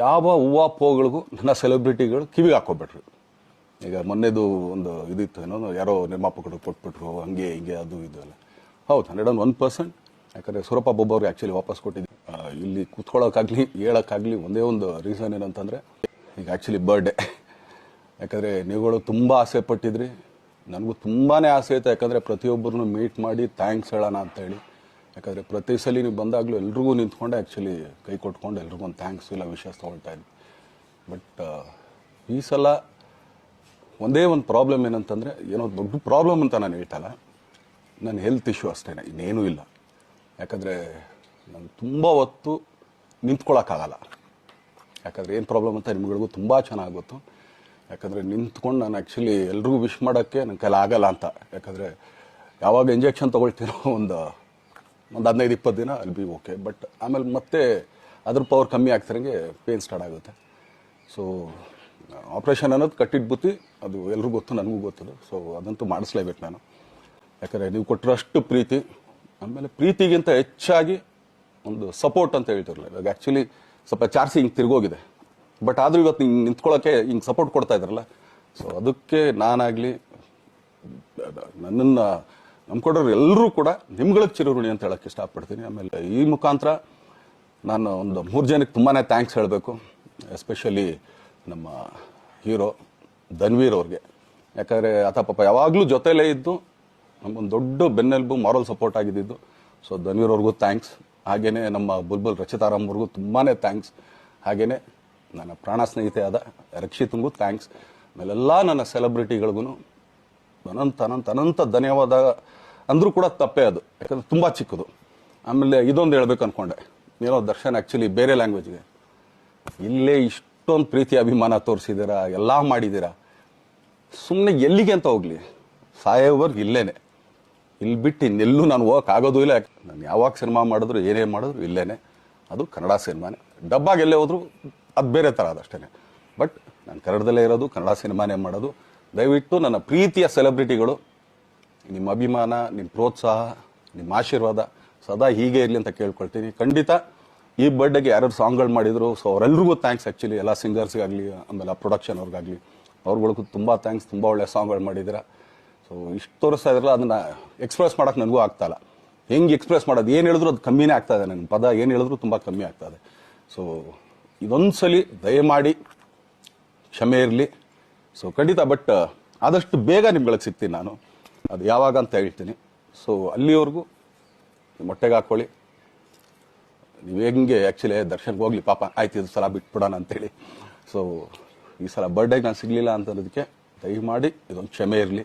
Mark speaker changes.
Speaker 1: ಯಾವ ಹೂವು ಪೋಗಳಿಗೂ ನನ್ನ ಸೆಲೆಬ್ರಿಟಿಗಳು ಕಿವಿಗೆ ಹಾಕೋಬೇಡ್ರಿ ಈಗ ಮೊನ್ನೆದು ಒಂದು ಇದಿತ್ತು, ಏನೋ ಯಾರೋ ನಿರ್ಮಾಪಕರು ಕೊಟ್ಬಿಟ್ರು, ಹಂಗೆ ಹಿಂಗೆ ಅದು ಇದು ಎಲ್ಲ. ಹೌದು, ಹಂಡ್ರೆಡ್ ಆನ್ ಒನ್ ಪರ್ಸೆಂಟ್. ಯಾಕಂದರೆ ಸೂರಪ್ಪ ಬೊಬ್ಬ ಅವ್ರಿಗೆ ಆ್ಯಕ್ಚುಲಿ ವಾಪಸ್ ಕೊಟ್ಟಿದ್ದೆ. ಇಲ್ಲಿ ಕೂತ್ಕೊಳ್ಳೋಕ್ಕಾಗಲಿ ಹೇಳೋಕ್ಕಾಗಲಿ ಒಂದೇ ಒಂದು ರೀಸನ್ ಏನಂತಂದರೆ, ಈಗ ಆ್ಯಕ್ಚುಲಿ ಬರ್ಡೇ ಯಾಕಂದರೆ ನೀವುಗಳು ತುಂಬ ಆಸೆ ಪಟ್ಟಿದ್ರಿ. ನನಗೂ ತುಂಬಾ ಆಸೆ ಇತ್ತು, ಯಾಕಂದರೆ ಪ್ರತಿಯೊಬ್ಬರನ್ನು ಮೀಟ್ ಮಾಡಿ ಥ್ಯಾಂಕ್ಸ್ ಹೇಳೋಣ ಅಂತ ಹೇಳಿ ಯಾಕಂದರೆ ಪ್ರತಿ ಸಲ ನೀವು ಬಂದಾಗಲೂ ಎಲ್ರಿಗೂ ನಿಂತ್ಕೊಂಡೆ ಆ್ಯಕ್ಚುಲಿ ಕೈ ಕೊಟ್ಕೊಂಡು ಎಲ್ರಿಗೂ ಒಂದು ಥ್ಯಾಂಕ್ಸ್ ಇಲ್ಲ ವಿಷಯಸ್ ತೊಗೊಳ್ತಾ ಇದ್ವಿ. ಬಟ್ ಈ ಸಲ ಒಂದೇ ಒಂದು ಪ್ರಾಬ್ಲಮ್ ಏನಂತಂದರೆ ಏನೋ ದೊಡ್ಡ ಪ್ರಾಬ್ಲಮ್ ಅಂತ ನಾನು ಹೇಳ್ತಲ್ಲ, ನನ್ನ ಹೆಲ್ತ್ ಇಶ್ಯೂ ಅಷ್ಟೇ ಇನ್ನೇನೂ ಇಲ್ಲ. ಯಾಕಂದರೆ ನಾನು ತುಂಬ ಹೊತ್ತು ನಿಂತ್ಕೊಳ್ಳೋಕ್ಕಾಗಲ್ಲ ಯಾಕಂದರೆ ಏನು ಪ್ರಾಬ್ಲಮ್ ಅಂತ ನಿಮ್ಗಳಿಗೂ ತುಂಬ ಚೆನ್ನಾಗಿ ಗೊತ್ತು. ಯಾಕಂದರೆ ನಿಂತ್ಕೊಂಡು ನಾನು ಆ್ಯಕ್ಚುಲಿ ಎಲ್ರಿಗೂ ವಿಶ್ ಮಾಡೋಕ್ಕೆ ನನ್ನ ಆಗಲ್ಲ ಅಂತ. ಯಾಕಂದರೆ ಯಾವಾಗ ಇಂಜೆಕ್ಷನ್ ತೊಗೊಳ್ತೀನೋ ಒಂದು ಒಂದು ಹದಿನೈದು, ಇಪ್ಪತ್ತು ದಿನ ಅಲ್ಲಿ ಬಿ ಓಕೆ ಬಟ್ ಆಮೇಲೆ ಮತ್ತೆ ಅದ್ರ ಪವರ್ ಕಮ್ಮಿ ಆಗ್ತಿರಂಗೆ ಪೇನ್ ಸ್ಟಾರ್ಟ್ ಆಗುತ್ತೆ. ಸೊ ಆಪ್ರೇಷನ್ ಅನ್ನೋದು ಕಟ್ಟಿಟ್ಟು ಬುತ್ತಿ ಅದು ಎಲ್ರಿಗೂ ಗೊತ್ತು, ನನಗೂ ಗೊತ್ತದು ಸೊ ಅದಂತೂ ಮಾಡಿಸ್ಲೇಬೇಕು ನಾನು. ಯಾಕಂದರೆ ನೀವು ಕೊಟ್ಟರಷ್ಟು ಪ್ರೀತಿ, ಆಮೇಲೆ ಪ್ರೀತಿಗಿಂತ ಹೆಚ್ಚಾಗಿ ಒಂದು ಸಪೋರ್ಟ್ ಅಂತ ಹೇಳ್ತಿರಲ್ಲ ಇವಾಗ ಆ್ಯಕ್ಚುಲಿ ಸ್ವಲ್ಪ ಚಾರ್ಸಿ ಹಿಂಗೆ ತಿರುಗೋಗಿದೆ. ಬಟ್ ಆದರೂ ಇವತ್ತು ಹಿಂಗೆ ನಿಂತ್ಕೊಳ್ಳೋಕೆ ಹಿಂಗೆ ಸಪೋರ್ಟ್ ಕೊಡ್ತಾ ಇದ್ರಲ್ಲ. ಸೊ ಅದಕ್ಕೆ ನಾನಾಗಲಿ, ನನ್ನನ್ನು ನಂಬ್ಕೊಡೋರು ಎಲ್ಲರೂ ಕೂಡ ನಿಮ್ಗಳ ಚಿರಋಣಿ ಅಂತ ಹೇಳಕ್ಕೆ ಇಷ್ಟಪಡ್ತೀನಿ. ಆಮೇಲೆ ಈ ಮುಖಾಂತರ ನಾನು ಒಂದು ಮೂರು ಜನಕ್ಕೆ ತುಂಬಾ ಥ್ಯಾಂಕ್ಸ್ ಹೇಳಬೇಕು. ಎಸ್ಪೆಷಲಿ ನಮ್ಮ ಹೀರೋ ಧನ್ವೀರ್ ಅವ್ರಿಗೆ. ಯಾಕಂದರೆ ಆತ ಪಾಪ ಯಾವಾಗಲೂ ಜೊತೆಲೇ ಇದ್ದು ನಮಗೊಂದು ದೊಡ್ಡ ಬೆನ್ನೆಲುಬು ಮಾರಲ್ ಸಪೋರ್ಟ್ ಆಗಿದ್ದು ಸೊ ಧನ್ವೀರ್ ಅವ್ರಿಗೂ ಥ್ಯಾಂಕ್ಸ್ ಹಾಗೆಯೇ ನಮ್ಮ ಬುಲ್ಬುಲ್ ರಚಿತಾರಾಮ್ ಅವ್ರಿಗೂ ತುಂಬಾ ಥ್ಯಾಂಕ್ಸ್ ಹಾಗೆಯೇ ನನ್ನ ಪ್ರಾಣ ಸ್ನೇಹಿತೆ ಆದ ರಕ್ಷಿತ್ಗೂ ಥ್ಯಾಂಕ್ಸ್ ಆಮೇಲೆಲ್ಲ ನನ್ನ ಸೆಲೆಬ್ರಿಟಿಗಳಿಗೂ ಅನಂತ ಅನಂತ ಅನಂತ ಧನ್ಯವಾದ ಅಂದರೂ ಕೂಡ ತಪ್ಪೇ ಅದು. ಯಾಕಂದ್ರೆ ತುಂಬ ಚಿಕ್ಕದು. ಆಮೇಲೆ ಇದೊಂದು ಹೇಳ್ಬೇಕು ಅನ್ಕೊಂಡೆ. ಏನೋ ದರ್ಶನ್ ಆ್ಯಕ್ಚುಲಿ ಬೇರೆ ಲ್ಯಾಂಗ್ವೇಜ್ಗೆ ಇಲ್ಲೇ ಇಷ್ಟೊಂದು ಪ್ರೀತಿ ಅಭಿಮಾನ ತೋರಿಸಿದ್ದೀರಾ ಎಲ್ಲ ಮಾಡಿದ್ದೀರಾ ಸುಮ್ಮನೆ ಎಲ್ಲಿಗೆ ಅಂತ ಹೋಗ್ಲಿ. ಸಾಯೋವರ್ಗು ಇಲ್ಲೇನೆ. ಇಲ್ಲಿ ಬಿಟ್ಟು ಇನ್ನೆಲ್ಲೂ ನಾನು ಹೋಗಕ್ಕೆ ಆಗೋದು ಇಲ್ಲ. ನಾನು ಯಾವಾಗ ಸಿನಿಮಾ ಮಾಡಿದ್ರು, ಏನೇ ಮಾಡಿದ್ರು ಇಲ್ಲೇನೆ. ಅದು ಕನ್ನಡ ಸಿನಿಮಾನೇ. ಡಬ್ಬಾಗ ಎಲ್ಲೇ ಹೋದ್ರು ಅದು ಬೇರೆ ಥರ ಅದಷ್ಟೇ ಬಟ್ ನಾನು ಕನ್ನಡದಲ್ಲೇ ಇರೋದು, ಕನ್ನಡ ಸಿನಿಮಾನೇ ಮಾಡೋದು. ದಯವಿಟ್ಟು ನನ್ನ ಪ್ರೀತಿಯ ಸೆಲೆಬ್ರಿಟಿಗಳು ನಿಮ್ಮ ಅಭಿಮಾನ, ನಿಮ್ಮ ಪ್ರೋತ್ಸಾಹ, ನಿಮ್ಮ ಆಶೀರ್ವಾದ ಸದಾ ಹೀಗೆ ಇರಲಿ ಅಂತ ಕೇಳ್ಕೊಳ್ತೀನಿ. ಖಂಡಿತ ಈ ಬರ್ಡೇಗೆ ಯಾರ್ಯಾರು ಸಾಂಗ್ಗಳು ಮಾಡಿದ್ರು ಸೊ ಅವರೆಲ್ರಿಗೂ ಥ್ಯಾಂಕ್ಸ್ ಆ್ಯಕ್ಚುಲಿ ಎಲ್ಲ ಸಿಂಗರ್ಸ್ಗಾಗಲಿ ಆಮೇಲೆ ಪ್ರೊಡಕ್ಷನ್ ಅವ್ರಿಗಾಗಲಿ, ಅವ್ರುಗಳಿಗೂ ತುಂಬ ಥ್ಯಾಂಕ್ಸ್ ತುಂಬ ಒಳ್ಳೆ ಸಾಂಗ್ಗಳು ಮಾಡಿದ್ರೆ ಸೊ ಇಷ್ಟು ತೋರಿಸ್ತಾ ಇದ್ರಲ್ಲ, ಅದನ್ನು ಎಕ್ಸ್ಪ್ರೆಸ್ ಮಾಡೋಕೆ ನನಗೂ ಆಗ್ತಾಯಿಲ್ಲ ಹೆಂಗೆ ಎಕ್ಸ್ಪ್ರೆಸ್ ಮಾಡೋದು, ಏನು ಹೇಳಿದ್ರು ಅದು ಕಮ್ಮಿನೇ ಆಗ್ತಾ ಇದೆ ನನ್ನ ಪದ ಏನು ಹೇಳಿದ್ರು ತುಂಬ ಕಮ್ಮಿ ಆಗ್ತಾ ಇದೆ. ಸೊ ಇದೊಂದ್ಸಲಿ ದಯಮಾಡಿ ಕ್ಷಮೆ ಇರಲಿ. ಸೊ ಖಂಡಿತ ಬಟ್ ಆದಷ್ಟು ಬೇಗ ನಿಮ್ಗಳಿಗೆ ಸಿಗ್ತೀನಿ ನಾನು. ಅದು ಯಾವಾಗ ಅಂತ ಹೇಳ್ತೀನಿ. ಸೊ ಅಲ್ಲಿವರೆಗೂ ಮೊಟ್ಟೆಗೆ ಹಾಕ್ಕೊಳ್ಳಿ. ನೀವು ಹೆಂಗೆ ಆ್ಯಕ್ಚುಲಿ ದರ್ಶನ್ಗೆ ಹೋಗ್ಲಿ, ಪಾಪ ಆಯ್ತು ಇದು ಸಲ ಬಿಟ್ಬಿಡೋಣ ಅಂತೇಳಿ. ಸೊ ಈ ಸಲ ಬರ್ಡೇಗೆ ನಾನು ಸಿಗಲಿಲ್ಲ ಅಂತ ಅನ್ನೋದಕ್ಕೆ ದಯಮಾಡಿ ಇದೊಂದು ಕ್ಷಮೆ ಇರಲಿ.